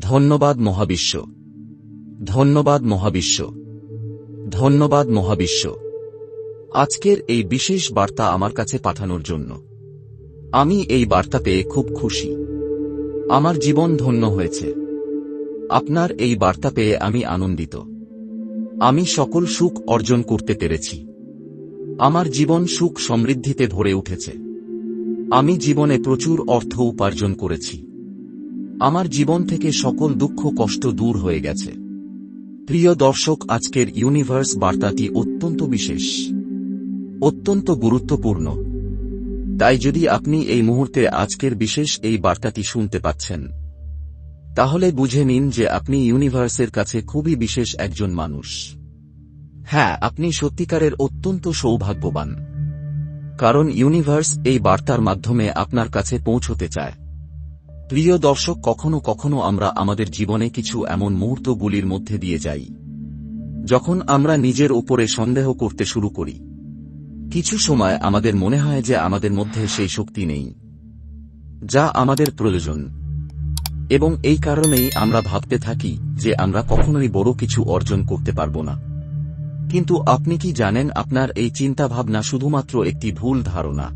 ধন্যবাদ মহাবিশ্ব। ধন্যবাদ মহাবিশ্ব। ধন্যবাদ মহাবিশ্ব। আজকের এই বিশেষ বার্তা আমার কাছে পাঠানোর জন্য। আমি এই বার্তা পেয়ে খুব খুশি। আমার জীবন ধন্য হয়েছে। আপনার এই বার্তা পেয়ে আমি আনন্দিত। আমি সকল সুখ অর্জন করতে পেরেছি। আমার জীবন সুখ সমৃদ্ধিতে ভরে উঠেছে। আমি জীবনে প্রচুর অর্থ উপার্জন করেছি। আমার জীবন থেকে সকল দুঃখ কষ্ট দূর হয়ে গেছে। প্রিয় দর্শক, আজকের ইউনিভার্স বার্তাটি অত্যন্ত বিশেষ, অত্যন্ত গুরুত্বপূর্ণ। তাই যদি আপনি এই মুহূর্তে আজকের বিশেষ এই বার্তাটি শুনতে পাচ্ছেন, তাহলে বুঝে নিন যে আপনি ইউনিভার্সের কাছে খুবই বিশেষ একজন মানুষ। হ্যাঁ আপনি সত্যিকারের অত্যন্ত সৌভাগ্যবান। কারণ ইউনিভার্স এই বার্তার মাধ্যমে আপনার কাছে পৌঁছতে চায়। প্রিয় দর্শক, কখনো কখনো আমরা আমাদের জীবনে কিছু এমন মুহূর্তগুলির মধ্যে দিয়ে যাই, যখন আমরা নিজের উপরে সন্দেহ করতে শুরু করি। কিছু সময় আমাদের মনে হয় যে আমাদের মধ্যে সেই শক্তি নেই, যা আমাদের প্রয়োজন। এবং এই কারণেই আমরা ভাবতে থাকি যে আমরা কখনোই বড় কিছু অর্জন করতে পারব না। কিন্তু আপনি কি জানেন, আপনার এই চিন্তাভাবনা শুধুমাত্র একটি ভুল ধারণা।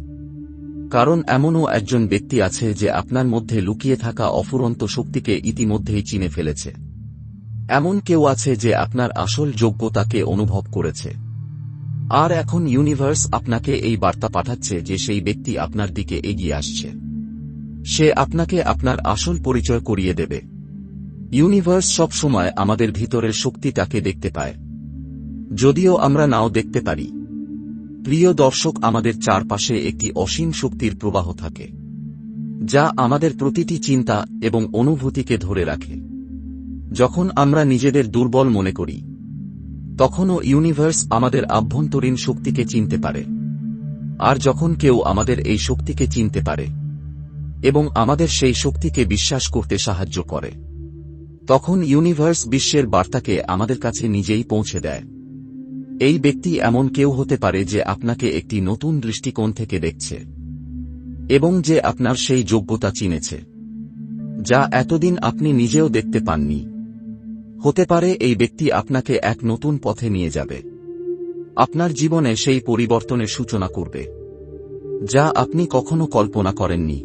কারণ এমনও একজন ব্যক্তি আছে যে আপনার মধ্যে লুকিয়ে থাকা অফুরন্ত শক্তিকে ইতিমধ্যেই চিনে ফেলেছে। এমন কেউ আছে যে আপনার আসল যোগ্যতাকে অনুভব করেছে। আর এখন ইউনিভার্স আপনাকে এই বার্তা পাঠাচ্ছে যে সেই ব্যক্তি আপনার দিকে এগিয়ে আসছে। সে আপনাকে আপনার আসল পরিচয় করিয়ে দেবে। ইউনিভার্স সব সময় আমাদের ভিতরের শক্তিটাকে দেখতে পায়। যদিও আমরা নাও দেখতে পারি। প্রিয় দর্শক, আমাদের চারপাশে একটি অসীম শক্তির প্রবাহ থাকে, যা আমাদের প্রতিটি চিন্তা এবং অনুভূতিকে ধরে রাখে। যখন আমরা নিজেদের দুর্বল মনে করি, তখনও ইউনিভার্স আমাদের আভ্যন্তরীণ শক্তিকে চিনতে পারে। আর যখন কেউ আমাদের এই শক্তিকে চিনতে পারে এবং আমাদের সেই শক্তিকে বিশ্বাস করতে সাহায্য করে, তখন ইউনিভার্স বিশ্বের বার্তাকে আমাদের কাছে নিজেই পৌঁছে দেয়। এই ব্যক্তি এমন কেউ হতে পারে যে আপনাকে একটি নতুন দৃষ্টিকোণ থেকে দেখছে এবং যে আপনার সেই যোগ্যতা চিনেছে, যা এতদিন আপনি নিজেও দেখতে পাননি। হতে পারে এই ব্যক্তি আপনাকে এক নতুন পথে নিয়ে যাবে। আপনার জীবনে সেই পরিবর্তনের সূচনা করবে, যা আপনি কখনো কল্পনা করেননি।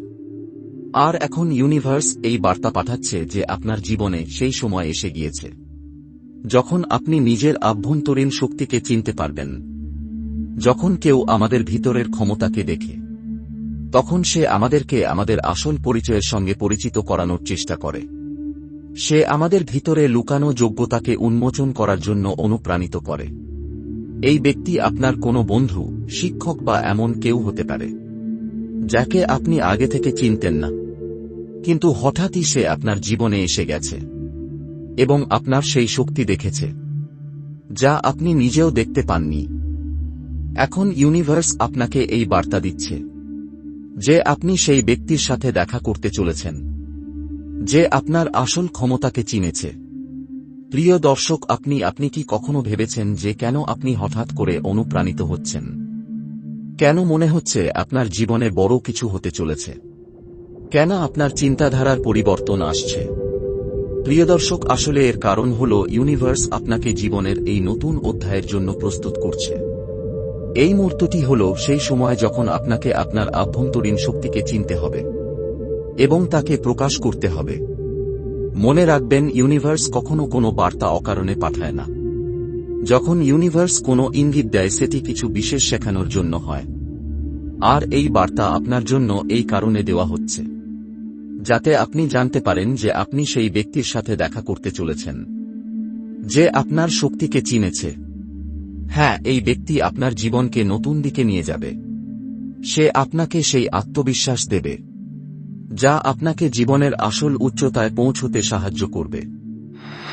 আর এখন ইউনিভার্স এই বার্তা পাঠাচ্ছে যে আপনার জীবনে সেই সময় এসে গিয়েছে। যখন আপনি নিজের আভ্যন্তরীণ শক্তিকে চিনতে পারবেন, যখন কেউ আমাদের ভিতরের ক্ষমতাকে দেখে, তখন সে আমাদেরকে আমাদের আসল পরিচয়ের সঙ্গে পরিচিত করানোর চেষ্টা করে। সে আমাদের ভিতরে লুকানো যোগ্যতাকে উন্মোচন করার জন্য অনুপ্রাণিত করে। এই ব্যক্তি আপনার কোনো বন্ধু, শিক্ষক বা এমন কেউ হতে পারে, যাকে আপনি আগে থেকে চিনতেন না। কিন্তু হঠাৎই সে আপনার জীবনে এসে গেছে। এবং আপনার সেই শক্তি দেখেছে, যা আপনি নিজেও দেখতে পাননি। এখন ইউনিভার্স আপনাকে এই বার্তা দিচ্ছে, যে আপনি সেই ব্যক্তির সাথে দেখা করতে চলেছেন, যে আপনার আসল ক্ষমতাকে চিনেছে। প্রিয় দর্শক, আপনি আপনি কি কখনো ভেবেছেন যে কেন আপনি হঠাৎ করে অনুপ্রাণিত হচ্ছেন? কেন মনে হচ্ছে আপনার জীবনে বড় কিছু হতে চলেছে? কেন আপনার চিন্তাধারার পরিবর্তন আসছে? প্রিয় দর্শক, আসলে এর কারণ হল ইউনিভার্স আপনাকে জীবনের এই নতুন অধ্যায়ের জন্য প্রস্তুত করছে। এই মুহূর্তটি হল সেই সময় যখন আপনাকে আপনার আভ্যন্তরীণ শক্তিকে চিনতে হবে এবং তাকে প্রকাশ করতে হবে। মনে রাখবেন ইউনিভার্স কখনো কোনো বার্তা অকারণে পাঠায় না। যখন ইউনিভার্স কোনো ইঙ্গিত দেয়, সেটি কিছু বিশেষ শেখানোর জন্য হয়। আর এই বার্তা আপনার জন্য এই কারণে দেওয়া হচ্ছে। যাতে আপনি জানতে পারেন যে আপনি সেই ব্যক্তির সাথে দেখা করতে চলেছেন। যে আপনার শক্তিকে চিনেছে। হ্যাঁ এই ব্যক্তি আপনার জীবনকে নতুন দিকে নিয়ে যাবে। সে আপনাকে সেই আত্মবিশ্বাস দেবে, যা আপনাকে জীবনের আসল উচ্চতায় পৌঁছতে সাহায্য করবে।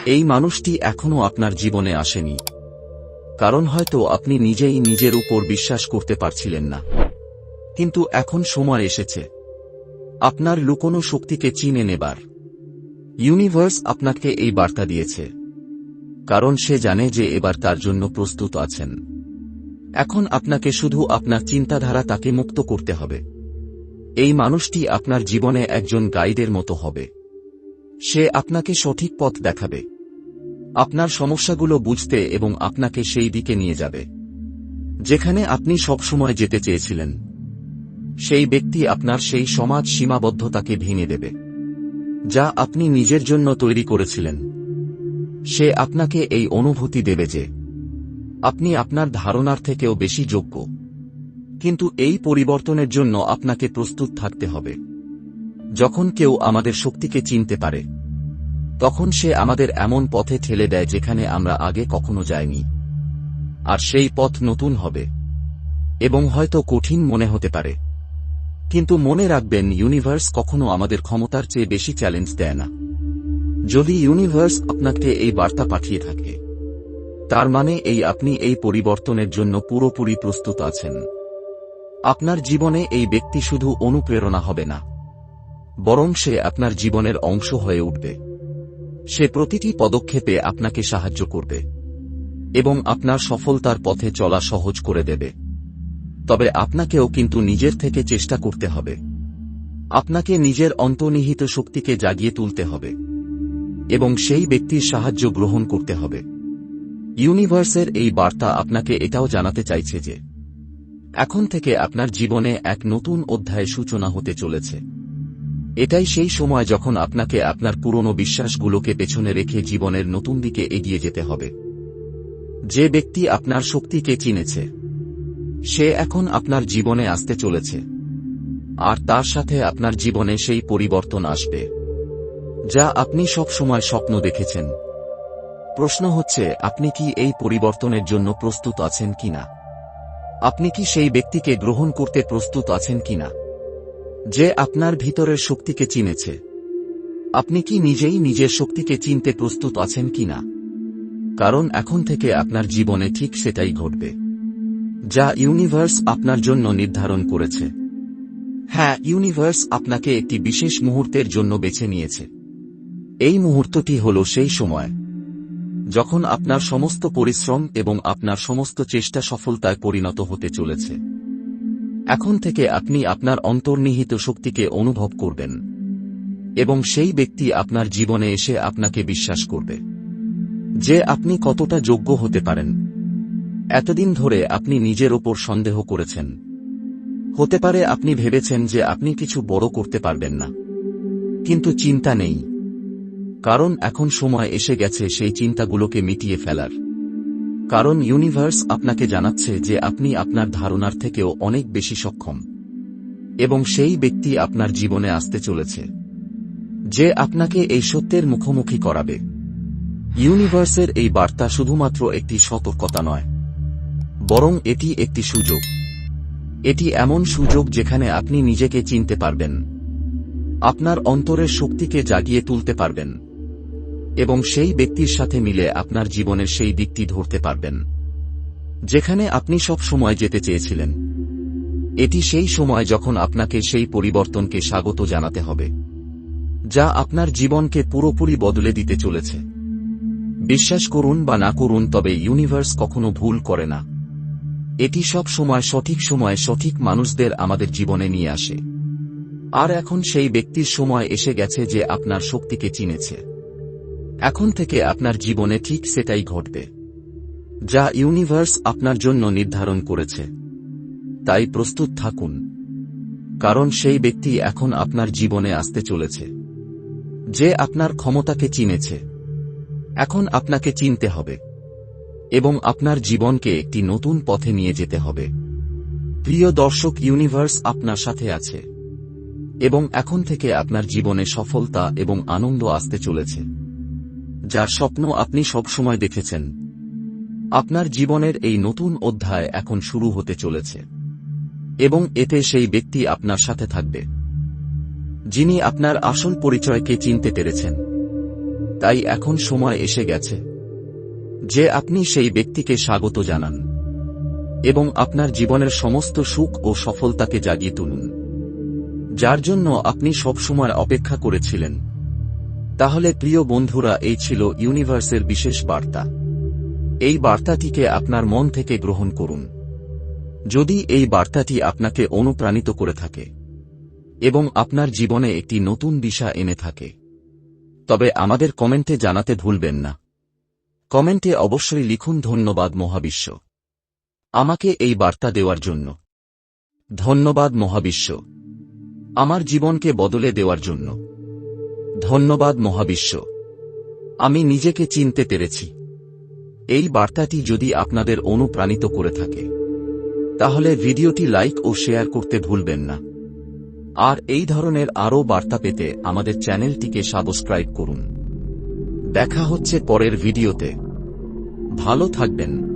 এই মানুষটি এখনও আপনার জীবনে আসেনি। কারণ হয়তো আপনি নিজেই নিজের উপর বিশ্বাস করতে পারছিলেন না। কিন্তু এখন সময় এসেছে। আপনার লুকোনো শক্তিকে চিনে নেবার। ইউনিভার্স আপনাকে এই বার্তা দিয়েছে। কারণ সে জানে যে এবার তার জন্য প্রস্তুত আছেন। এখন আপনাকে শুধু আপনার চিন্তাধারা তাকে মুক্ত করতে হবে। এই মানুষটি আপনার জীবনে একজন গাইডের মতো হবে। সে আপনাকে সঠিক পথ দেখাবে। আপনার সমস্যাগুলো বুঝতে এবং আপনাকে সেই দিকে নিয়ে যাবে। যেখানে আপনি সবসময় যেতে চেয়েছিলেন। সেই ব্যক্তি আপনার সেই সমাজ সীমাবদ্ধতাকে ভেঙে দেবে। যা আপনি নিজের জন্য তৈরি করেছিলেন। সে আপনাকে এই অনুভূতি দেবে যে, আপনি আপনার ধারণার থেকেও বেশি যোগ্য। কিন্তু এই পরিবর্তনের জন্য আপনাকে প্রস্তুত থাকতে হবে। যখন কেউ আমাদের শক্তিকে চিনতে পারে, তখন সে আমাদের এমন পথে ঠেলে দেয় যেখানে আমরা আগে কখনো যাইনি। আর সেই পথ নতুন হবে, এবং হয়তো কঠিন মনে হতে পারে। কিন্তু মনে রাখবেন ইউনিভার্স কখনো আমাদের ক্ষমতার চেয়ে বেশি চ্যালেঞ্জ দেয় না। যদি ইউনিভার্স আপনাকে এই বার্তা পাঠিয়ে থাকে, তার মানে এই আপনি এই পরিবর্তনের জন্য পুরোপুরি প্রস্তুত আছেন। আপনার জীবনে এই ব্যক্তি শুধু অনুপ্রেরণা হবে না, বরং সে আপনার জীবনের অংশ হয়ে উঠবে। সে প্রতিটি পদক্ষেপে আপনাকে সাহায্য করবে এবং আপনার সফলতার পথে চলা সহজ করে দেবে। তবে আপনাকেও কিন্তু নিজের থেকে চেষ্টা করতে হবে। আপনাকে নিজের অন্তর্নিহিত শক্তিকে জাগিয়ে তুলতে হবে এবং সেই ব্যক্তির সাহায্য গ্রহণ করতে হবে। ইউনিভার্সের এই বার্তা আপনাকে এটাও জানাতে চাইছে যে, এখন থেকে আপনার জীবনে এক নতুন অধ্যায় সূচনা হতে চলেছে। এটাই সেই সময় যখন আপনাকে আপনার পুরনো বিশ্বাসগুলোকে পেছনে রেখে জীবনের নতুন দিকে এগিয়ে যেতে হবে। যে ব্যক্তি আপনার শক্তিকে চিনেছে সে এখন আপনার জীবনে আসতে চলেছে। আর তার সাথে আপনার জীবনে সেই পরিবর্তন আসবে। যা আপনি সব সময় স্বপ্ন দেখেছেন। প্রশ্ন হচ্ছে, আপনি কি এই পরিবর্তনের জন্য প্রস্তুত আছেন কিনা? আপনি কি সেই ব্যক্তিকে গ্রহণ করতে প্রস্তুত আছেন কিনা? যে আপনার ভিতরের শক্তিকে চিনেছে। আপনি কি নিজেই নিজের শক্তিকে চিনতে প্রস্তুত আছেন কিনা? কারণ এখন থেকে আপনার জীবনে ঠিক সেটাই ঘটবে। যা ইউনিভার্স আপনার জন্য নির্ধারণ করেছে। হ্যাঁ ইউনিভার্স আপনাকে একটি বিশেষ মুহূর্তের জন্য বেছে নিয়েছে। এই মুহূর্তটি হল সেই সময়। যখন আপনার সমস্ত পরিশ্রম এবং আপনার সমস্ত চেষ্টা সফলতায় পরিণত হতে চলেছে। এখন থেকে আপনি আপনার অন্তর্নিহিত শক্তিকে অনুভব করবেন। এবং সেই ব্যক্তি আপনার জীবনে এসে আপনাকে বিশ্বাস করবে। যে আপনি কতটা যোগ্য হতে পারেন। এতদিন ধরে আপনি নিজের ওপর সন্দেহ করেছেন। হতে পারে আপনি ভেবেছেন যে আপনি কিছু বড় করতে পারবেন না। কিন্তু চিন্তা নেই। কারণ এখন সময় এসে গেছে সেই চিন্তাগুলোকে মিটিয়ে ফেলার। কারণ ইউনিভার্স আপনাকে জানাচ্ছে যে আপনি আপনার ধারণার থেকেও অনেক বেশি সক্ষম। এবং সেই ব্যক্তি আপনার জীবনে আসতে চলেছে। যে আপনাকে এই সত্যের মুখোমুখি করাবে। ইউনিভার্সের এই বার্তা শুধুমাত্র একটি সতর্কতা নয়। বরং এটি একটি সুযোগ। এটি এমন সুযোগ যেখানে আপনি নিজেকে চিনতে পারবেন। আপনার অন্তরের শক্তিকে জাগিয়ে তুলতে পারবেন। এবং সেই ব্যক্তির সাথে মিলে আপনার জীবনের সেই দিকটি ধরতে পারবেন। যেখানে আপনি সব সময় যেতে চেয়েছিলেন। এটি সেই সময় যখন আপনাকে সেই পরিবর্তনকে স্বাগত জানাতে হবে, যা আপনার জীবনকে পুরোপুরি বদলে দিতে চলেছে। বিশ্বাস করুন বা না করুন, তবে ইউনিভার্স কখনো ভুল করে না। এটি সব সময় সঠিক সময়ে সঠিক মানুষদের আমাদের জীবনে নিয়ে আসে। আর এখন সেই ব্যক্তির সময় এসে গেছে যে আপনার শক্তিকে চিনেছে। এখন থেকে আপনার জীবনে ঠিক সেটাই ঘটবে। যা ইউনিভার্স আপনার জন্য নির্ধারণ করেছে। তাই প্রস্তুত থাকুন। কারণ সেই ব্যক্তি এখন আপনার জীবনে আসতে চলেছে। যে আপনার ক্ষমতাকে চিনেছে। এখন আপনাকে চিনতে হবে। এবং আপনার জীবনকে একটি নতুন পথে নিয়ে যেতে হবে। প্রিয় দর্শক ইউনিভার্স আপনার সাথে আছে এবং এখন থেকে আপনার জীবনে সফলতা এবং আনন্দ আসতে চলেছে। যার স্বপ্ন আপনি সবসময় দেখেছেন। আপনার জীবনের এই নতুন অধ্যায় এখন শুরু হতে চলেছে এবং এতে সেই ব্যক্তি আপনার সাথে থাকবে, যিনি আপনার আসল পরিচয়কে চিনতে পেরেছেন। তাই এখন সময় এসে গেছে যে আপনি সেই ব্যক্তিকে স্বাগত জানান এবং আপনার জীবনের সমস্ত সুখ ও সফলতাকে জাগিয়ে তুলুন। যার জন্য আপনি সবসময় অপেক্ষা করেছিলেন। তাহলে প্রিয় বন্ধুরা, এই ছিল ইউনিভার্সের বিশেষ বার্তা। এই বার্তাটিকে আপনার মন থেকে গ্রহণ করুন। যদি এই বার্তাটি আপনাকে অনুপ্রাণিত করে থাকে এবং আপনার জীবনে একটি নতুন দিশা এনে থাকে, তবে আমাদের কমেন্টে জানাতে ভুলবেন না। কমেন্টে অবশ্যই লিখুন ধন্যবাদ মহাবিশ্ব। আমাকে এই বার্তা দেওয়ার জন্য। ধন্যবাদ মহাবিশ্ব। আমার জীবনকে বদলে দেওয়ার জন্য। ধন্যবাদ মহাবিশ্ব। আমি নিজেকে চিনতে পেরেছি। এই বার্তাটি যদি আপনাদের অনুপ্রাণিত করে থাকে, তাহলে ভিডিওটি লাইক ও শেয়ার করতে ভুলবেন না। আর এই ধরনের আরও বার্তা পেতে আমাদের চ্যানেলটিকে সাবস্ক্রাইব করুন। দেখা হচ্ছে পরের ভিডিওতে। ভালো থাকবেন।